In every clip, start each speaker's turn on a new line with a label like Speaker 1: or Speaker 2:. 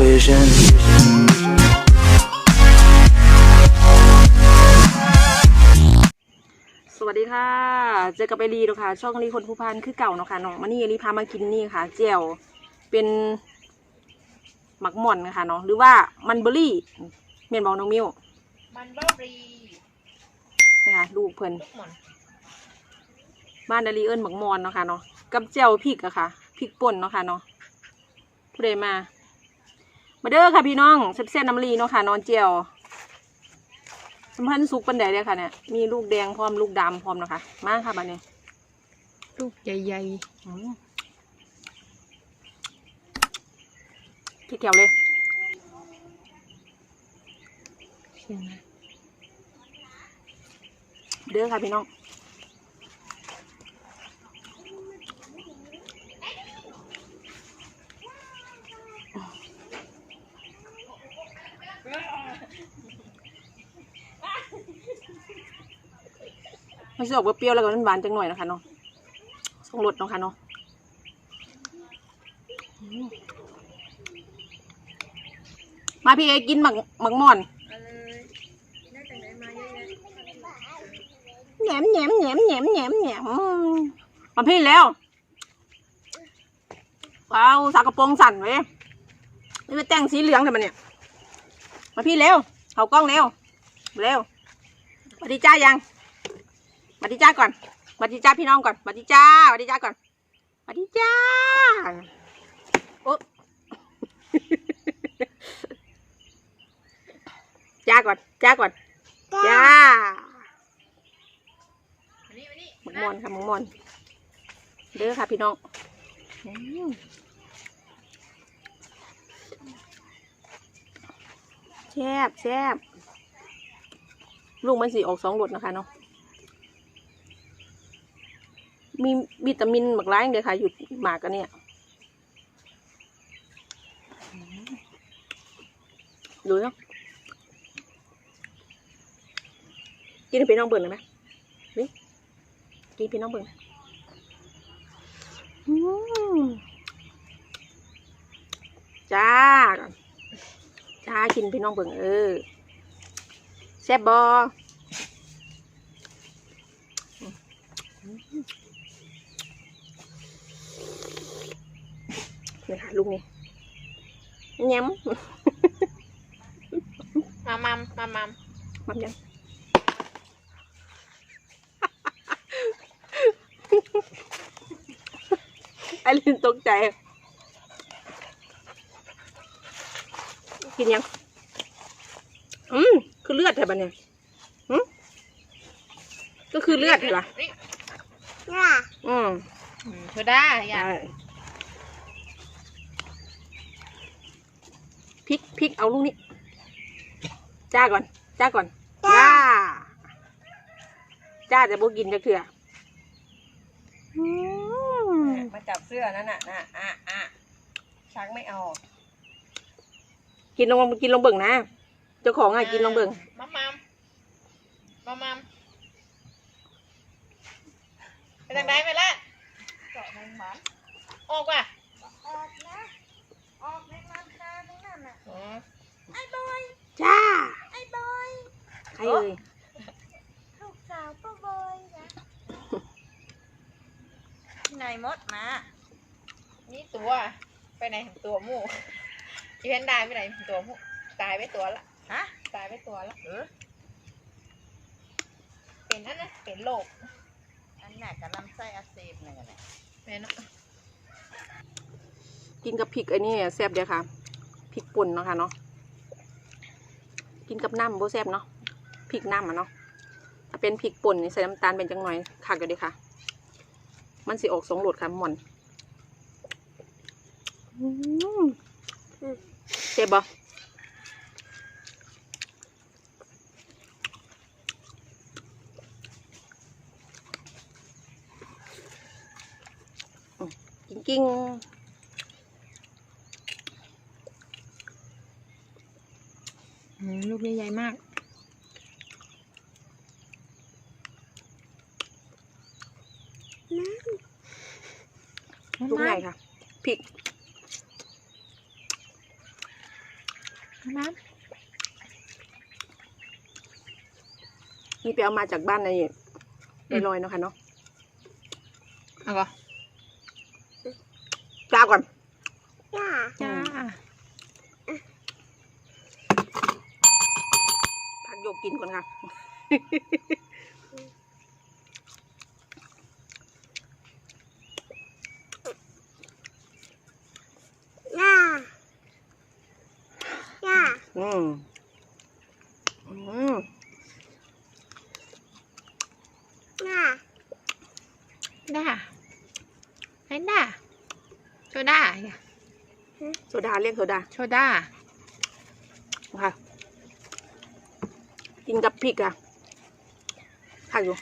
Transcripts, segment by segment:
Speaker 1: vision.
Speaker 2: สวัสดีค่ะ เจอกับไปรีเนาะค่ะช่องรีคนผู้พันคือเก่าเนาะค่ะน้องมานี่รีพามากินนี่ค่ะเจียวเป็นหมักหม่อนนะคะเนาะหรือว่ามันเบอร์รี่เมียนบอกน้องมิว
Speaker 3: มันเบอร์รี่
Speaker 2: นะคะลูกเพิ่น
Speaker 3: ลูกหมอน
Speaker 2: บ้านดาลีเอิญหมักมอนเนาะค่ะเนาะกับเจียวพริกอะค่ะพริกป่นเนาะค่ะเนาะผู้ใดมา มาเด้อค่ะพี่น้องเส้นๆน้ำลีเนาะค่ะนอนเจียวสัมพันธ์สุกปันใดเลยค่ะเนี่ยมีลูกแดงพร้อมลูกดำพร้อมเนาะคะมาค่ะบัดนี้
Speaker 3: ลูกใหญ่
Speaker 2: อืมพริกแถวเลย
Speaker 3: ๆเชียงนะ
Speaker 2: เด้อค่ะพี่น้อง มันจะออกว่าเปรี้ยวแล้วก็มันหวานจังหน่อยนะคะเนาะส่งรสเนาะค่ะเนาะอืมาพี่เอกินหมักหมักหม่อนแหนมแหนมแหนมแหนมแหนมแหนมมาพี่แล้วว้าวสากระโปรงสั่นเว้ยนี่ไปแต่งสีเหลืองแต่มันเนี่ย มาพี่เร็วเขากล้องเร็วเร็วสวัสดีจ้ายัง สวัสดีจ้าก่อนสวัสดีจ้าพี่น้องก่อนสวัสดีจ้าสวัสดีจ้าก่อนสวัสดีจ้าโอ๊ะจ้าก่อนจ้าก่อนจ้า
Speaker 3: มานี่มานี่
Speaker 2: หมึกมอนค่ะหมึกมอนเด้อค่ะพี่น้องอืมแซ่บแซ่บลูกมันสีออกสองรสนะคะเนาะ มีวิตามินหมักร้ายเลยค่ะ อยู่หมากกันเนี่ยดูเนาะกินพี่น้องเบิ่งเลยไหมนี่กินพี่น้องเบิ่งอืมจ้าจ้ากินพี่น้องเบิ่งเออแซ่บบอ นี่ค่ะลูกนี่แง้ม
Speaker 3: มามัมมามัม
Speaker 2: มัมยังไอลินตกใจ กินยัง อืมคือเลือดแถบเนี่ยอืมก็คือเลือดใช่ปะ
Speaker 3: นี่
Speaker 2: อืม
Speaker 3: อืมเธอได้อย่า
Speaker 2: ใช่ พริกพริกเอาลูกนี้ จ้าก่อน จ้าก่อน จ้า จ้าจะบ่กินจะเถื่ออืม
Speaker 4: มาจับเสื้อนั่นน่ะนะอะอะชักไม่เอา
Speaker 2: กินลงกินลงเบิ่งนะ เจ้าของอะกินลงเบิ่ง
Speaker 3: มามัมมามัมไปทางใดไปละ
Speaker 4: เจาะมันหวาน
Speaker 3: ออกว่ะ
Speaker 4: ออกนะ ออกในร้านค้าตรงนั้น น่ะ
Speaker 3: อ๋อ
Speaker 4: ไอ้บอย
Speaker 2: จ้า
Speaker 4: ไอ้บอย
Speaker 2: ใครเอ่ย
Speaker 4: ลูกสาวป้าบอยนะนายมดมา
Speaker 3: นี่ตัว ไปไหนของตัวหมูอีเพนได้ไปไหนของตัวหมูตายไปตัวละ
Speaker 4: ฮะ
Speaker 3: ตายไปตัวละ
Speaker 4: เออ
Speaker 3: เป็นนั่นนะเป็นโรค
Speaker 4: อันน่ะกับลำไส้อักเสบนี่นแหละ
Speaker 3: แม่เนาะ
Speaker 2: กินกับพริกไอ้นี่แซ่บเดียวค่ะ พริกป่นเนาะค่ะเนาะกินกับน้ำโบแซ่บเนาะพริกน้ำอะเนาะถ้าเป็นพริกป่นนี่ใส่น้ำตาลเป็นจังหน่อยคักก็ดีค่ะ มันสิออกสองรสค่ะหม่อนอืมเจ็บบ่อืมกิ้งๆ
Speaker 3: อืม ลูกใหญ่ๆมาก
Speaker 2: ลูกใหญ่ค่ะพริก
Speaker 3: น้
Speaker 2: นี่ไปเอามาจากบ้านในในลอยเนาะค่ะเนาะำ
Speaker 3: เอาก่อน
Speaker 2: จ้าก่อน
Speaker 3: จ้า
Speaker 2: พัก โยกกินก่อนค่ะ
Speaker 4: ย่าย่า
Speaker 2: อืมอืม
Speaker 4: ย่า
Speaker 3: ด้าเห็นด้าโซดาอย่า
Speaker 2: โซดาเรียกโซดา
Speaker 3: โซดา
Speaker 2: ค่ะ กินกับพริกอะผักอยู่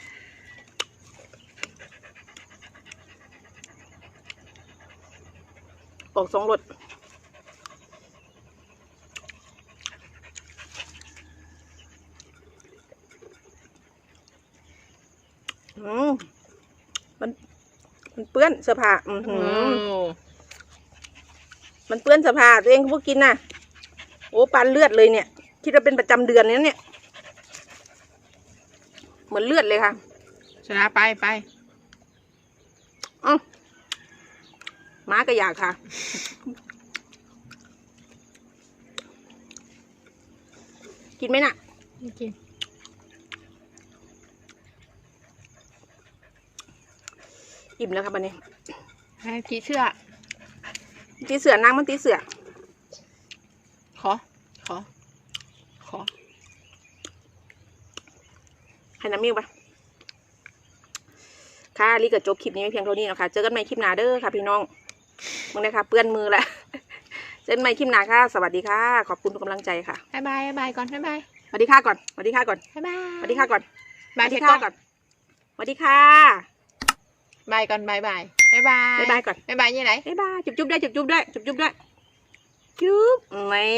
Speaker 2: ออกสองรสอืมมันมันเปื้อนเสื้อผ้าอือหือมันเปื้อนเสื้อผ้าตัวเองก็พวกกินน่ะ โอ้ปานเลือดเลยเนี่ย คิดว่าเป็นประจำเดือนเนี่ยเนี่ย เหมือนเลือดเลยค่ะ
Speaker 3: โซดาไปไป
Speaker 2: อ้าวม้าก็อยากค่ะ กินไหมน่ะ
Speaker 3: ไม่กิน
Speaker 2: อิ่มแล้วครับวันนี้
Speaker 3: ให้ผีเชื่อ
Speaker 2: ตีเสือนางมันตีเสือ
Speaker 3: ขอ ขอ ขอ
Speaker 2: ให้น้ำมิ้วไปค่ะลีกับจบคลิปนี้ไว้เพียงเท่านี้นะคะ เจอกันใหม่คลิปหน้าเด้อค่ะ พี่น้องมึงนะคะเปื้อนมือแล้วเจอกันใหม่คลิปหน้าค่ะ สวัสดีค่ะ ขอบคุณทุกกำลังใจค่ะ
Speaker 3: บายบายบายบายก่อนบายบาย
Speaker 2: สวัสดีค่ะก่อนสวัสดีค่ะก่อน
Speaker 3: บายบาย
Speaker 2: สวัสดีค่ะก่อน
Speaker 3: บาย
Speaker 2: สวัส
Speaker 3: เท
Speaker 2: ดี
Speaker 3: ก
Speaker 2: ค่ะ
Speaker 3: ล้อง
Speaker 2: ก่อนสวัสดีค่ะ
Speaker 3: บายก่อนบายบายบายบาย
Speaker 2: บ๊ายบายก่อน
Speaker 3: บายบายยี่ไหน
Speaker 2: บ๊ายบายจุ๊บจุ๊บด้วยจุ๊บจุ๊บด้วยจุ๊บจุ๊บด้วยจุ๊บไม่